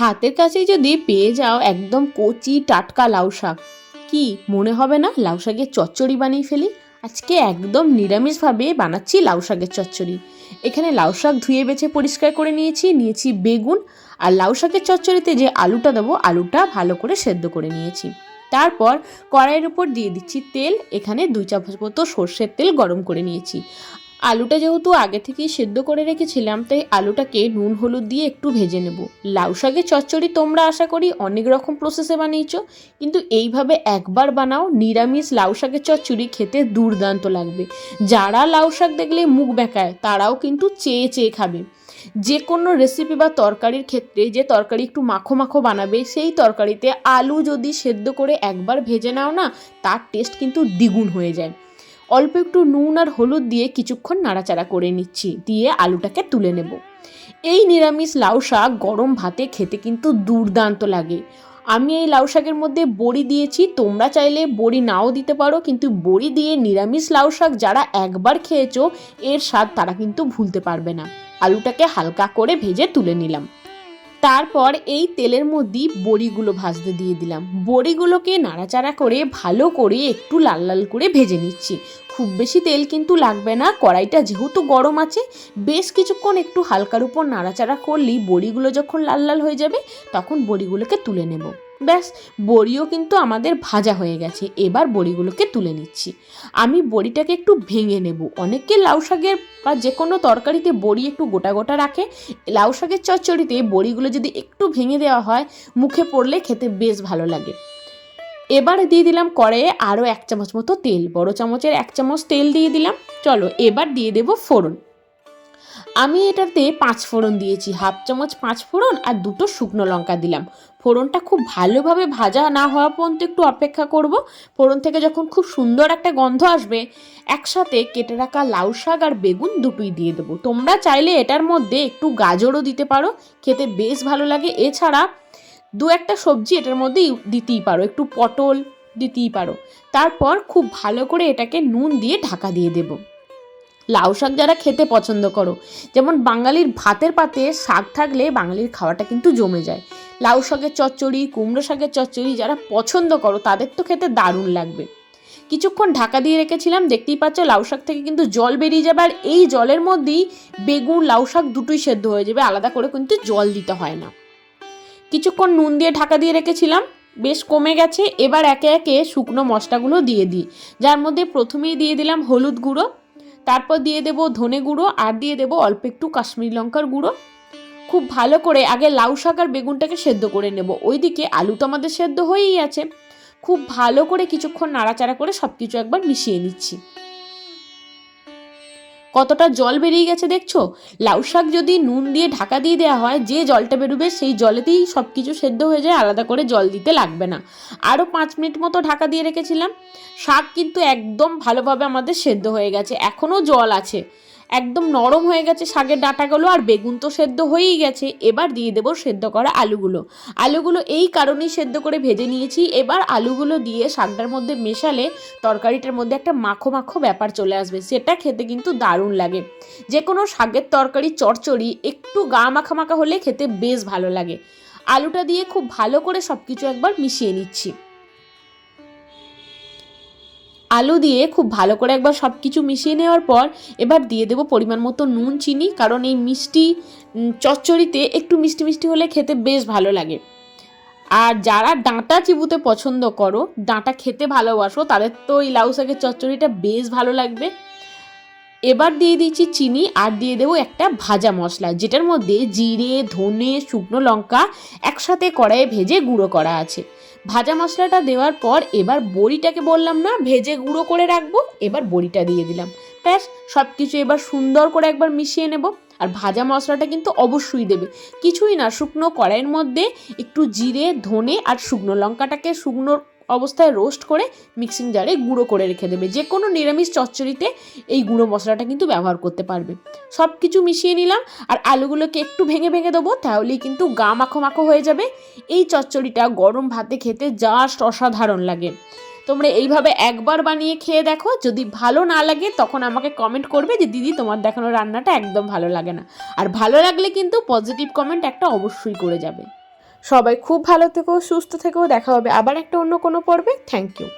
হাতের কাছেই যদি পেয়ে যাও একদম কচি টাটকা লাউ শাক। কি, মনে হবে না লাউ শাকের চচ্চড়ি বানিয়ে ফেলি? আজকে একদম নিরামিষভাবে বানাচ্ছি লাউ শাকের চচ্চড়ি। এখানে লাউ শাক ধুয়ে বেছে পরিষ্কার করে নিয়েছি নিয়েছি বেগুন আর লাউ শাকের চচ্চড়িতে যে আলুটা দেবো, আলুটা ভালো করে সেদ্ধ করে নিয়েছি। তারপর কড়াইয়ের উপর দিয়ে দিচ্ছি তেল, এখানে দুই চামচ মতো সর্ষের তেল গরম করে নিয়েছি। আলুটা যেহেতু আগে থেকেই সেদ্ধ করে রেখেছিলাম, তাই আলুটাকে নুন, হলুদ দিয়ে একটু ভেজে নেব। লাউ শাকের চচ্চড়ি তোমরা আশা করি অনেক রকম প্রসেসে বানিয়েছো, কিন্তু এইভাবে একবার বানাও, নিরামিষ লাউ শাকের চচ্চড়ি খেতে দুর্দান্ত লাগবে। যারা লাউ শাক দেখলে মুখ বেঁকায়, তারাও কিন্তু চেয়ে চেয়ে খাবে। যে কোনো রেসিপি বা তরকারির ক্ষেত্রে যে তরকারি একটু মাখো মাখো বানাবে, সেই তরকারিতে আলু যদি সেদ্ধ করে একবার ভেজে নাও না, তার টেস্ট কিন্তু দ্বিগুণ হয়ে যায়। অল্প একটু নুন আর হলুদ দিয়ে কিছুক্ষণ নাড়াচাড়া করে নিচ্ছি, দিয়ে আলুটাকে তুলে নেব। এই নিরামিষ লাউ শাক গরম ভাতে খেতে কিন্তু দুর্দান্ত লাগে। আমি এই লাউ শাকের মধ্যে বড়ি দিয়েছি, তোমরা চাইলে বড়ি নাও দিতে পারো, কিন্তু বড়ি দিয়ে নিরামিষ লাউ শাক যারা একবার খেয়েছো, এর স্বাদ তারা কিন্তু ভুলতে পারবে না। আলুটাকে হালকা করে ভেজে তুলে নিলাম। তারপর এই তেলের মধ্যেই বড়িগুলো ভাজতে দিয়ে দিলাম। বড়িগুলোকে নাড়াচাড়া করে ভালো করে একটু লাল লাল করে ভেজে নিচ্ছি। খুব বেশি তেল কিন্তু লাগবে না, কড়াইটা যেহেতু গরম আছে, বেশ কিছুক্ষণ একটু হালকার উপর নাড়াচাড়া করলেই বড়িগুলো যখন লাল লাল হয়ে যাবে, তখন বড়িগুলোকে তুলে নেব। ব্যাস, বড়িও কিন্তু আমাদের ভাজা হয়ে গেছে। এবার বড়িগুলোকে তুলে নিচ্ছি। আমি বড়িটাকে একটু ভেঙে নেব। অনেকে লাউ শাকের বা যে কোনো তরকারিতে বড়ি একটু গোটা গোটা রাখে। লাউ শাকের চচ্চড়িতে বড়িগুলো যদি একটু ভেঙে দেওয়া হয়, মুখে পড়লে খেতে বেশ ভালো লাগে। এবারে দিয়ে দিলাম কড়াইয়ে আরও এক চামচ মতো তেল। বড় চামচের এক চামচ তেল দিয়ে দিলাম। চলো, এবার দিয়ে দেব ফোড়ন। আমি এটাতে পাঁচ ফোড়ন দিয়েছি, হাফ চামচ পাঁচ ফোড়ন আর দুটো শুকনো লঙ্কা দিলাম। ফোড়নটা খুব ভালোভাবে ভাজা না হওয়া পর্যন্ত একটু অপেক্ষা করব। ফোড়ন থেকে যখন খুব সুন্দর একটা গন্ধ আসবে, একসাথে কেটে রাখা লাউ শাক আর বেগুন দুটোই দিয়ে দেবো। তোমরা চাইলে এটার মধ্যে একটু গাজরও দিতে পারো, খেতে বেশ ভালো লাগে। এছাড়া দু একটা সবজি এটার মধ্যে দিতেই পারো, একটু পটল দিতেই পারো। তারপর খুব ভালো করে এটাকে নুন দিয়ে ঢাকা দিয়ে দেবো। লাউ শাক যারা খেতে পছন্দ করো। যেমন বাঙালির ভাতের পাতে শাক থাকলে বাঙালির খাওয়াটা কিন্তু জমে যায়। লাউ শাকের চচ্চড়ি, কুমড়ো শাকের চচ্চড়ি যারা পছন্দ করো, তাদের তো খেতে দারুণ লাগবে। কিছুক্ষণ ঢাকা দিয়ে রেখেছিলাম, দেখতেই পাচ্ছ লাউ শাক থেকে কিন্তু জল বেরিয়ে যাবে আর এই জলের মধ্যেই বেগুন, লাউ শাক দুটোই সেদ্ধ হয়ে যাবে, আলাদা করে কিন্তু জল দিতে হয় না। কিছুক্ষণ নুন দিয়ে ঢাকা দিয়ে রেখেছিলাম, বেশ কমে গেছে, এবার একে একে শুকনো মশলাগুলো দিয়ে দিই। যার মধ্যে প্রথমেই দিয়ে দিলাম হলুদ গুঁড়ো তারপর দিয়ে দেবো ধনে গুঁড়ো আর দিয়ে দেবো অল্প একটু কাশ্মীরি লঙ্কার গুঁড়ো। খুব ভালো করে আগে লাউ শাক আর বেগুনটাকে সেদ্ধ করে নেব। ওইদিকে আলু তো আমাদের সেদ্ধ হয়েই আছে। খুব ভালো করে কিছুক্ষণ নাড়াচাড়া করে সব কিছু একবার মিশিয়ে নিচ্ছি। কতটা জল বেরিয়ে গেছে দেখছ? লাউ শাক যদি নুন দিয়ে ঢাকা দিয়ে দেওয়া হয়, যে জলটা বেরোবে সেই জলেতেই সব কিছু সেদ্ধ হয়ে যায়, আলাদা করে জল দিতে লাগবে না। আরও পাঁচ মিনিট মতো ঢাকা দিয়ে রেখেছিলাম। শাক কিন্তু একদম ভালোভাবে আমাদের সেদ্ধ হয়ে গেছে। এখনও জল আছে। একদম নরম হয়ে গেছে শাকের ডাঁটাগুলো আর বেগুন তো সেদ্ধ হয়েই গেছে। এবার দিয়ে দেবো সেদ্ধ করা আলুগুলো। আলুগুলো এই কারণেই সেদ্ধ করে ভেজে নিয়েছি। এবার আলুগুলো দিয়ে শাকটার মধ্যে মেশালে তরকারিটার মধ্যে একটা মাখো মাখো ব্যাপার চলে আসবে। সেটা খেতে কিন্তু দারুণ লাগে। যে কোনো শাকের তরকারি চচ্চড়ি একটু গা মাখা মাখা হলে খেতে বেশ ভালো লাগে। আলুটা দিয়ে খুব ভালো করে সব কিছু একবার মিশিয়ে নিচ্ছি। আলু দিয়ে খুব ভালো করে একবার সব কিছু মিশিয়ে নেওয়ার পর এবার দিয়ে দেবো পরিমাণ মতো নুন, চিনি, কারণ এই মিষ্টি চচ্চড়িতে একটু মিষ্টি মিষ্টি হলে খেতে বেশ ভালো লাগে। আর যারা ডাঁটা চিবুতে পছন্দ করো, ডাঁটা খেতে ভালোবাসো, তাদের তো এই লাউ শাকের চচ্চড়িটা বেশ ভালো লাগবে। এবার দিয়ে দিচ্ছি চিনি আর দিয়ে দেবো একটা ভাজা মশলা, যেটার মধ্যে জিরে, ধনে, শুকনো লঙ্কা একসাথে কড়াইয়ে ভেজে গুঁড়ো করা আছে। ভাজা মশলাটা দেওয়ার পর এবার বড়িটাকে বললাম না, ভেজে গুঁড়ো করে রাখব, এবার বড়িটা দিয়ে দিলাম। ব্যাস সব কিছু এবার সুন্দর করে একবার মিশিয়ে নেব। আর ভাজা মশলাটা কিন্তু অবশ্যই দেবে। কিছুই না, শুকনো কড়াইয়ের মধ্যে একটু জিরে, ধনে আর শুকনো লঙ্কাটাকে শুকনো অবস্থায় রোস্ট করে মিক্সিং জারে গুঁড়ো করে রেখে দেবে। যে কোনো নিরামিষ চচ্চড়িতে এই গুঁড়ো মশলাটা কিন্তু ব্যবহার করতে পারবে। সব কিছু মিশিয়ে নিলাম, আর আলুগুলোকে একটু ভেঙে ভেঙে দেবো, তাহলেই কিন্তু গা মাখো মাখো হয়ে যাবে। এই চচ্চড়িটা গরম ভাতে খেতে জাস্ট অসাধারণ লাগে। তোমরা এইভাবে একবার বানিয়ে খেয়ে দেখো, যদি ভালো না লাগে তখন আমাকে কমেন্ট করবে যে, দিদি, তোমার দেখানো রান্নাটা একদম ভালো লাগে না। আর ভালো লাগলে কিন্তু পজিটিভ কমেন্ট একটা অবশ্যই করে যাবে। সবাই খুব ভালো থেকো, সুস্থ থেকেও দেখা হবে আবার একটা অন্য কোনো পর্বে। Thank you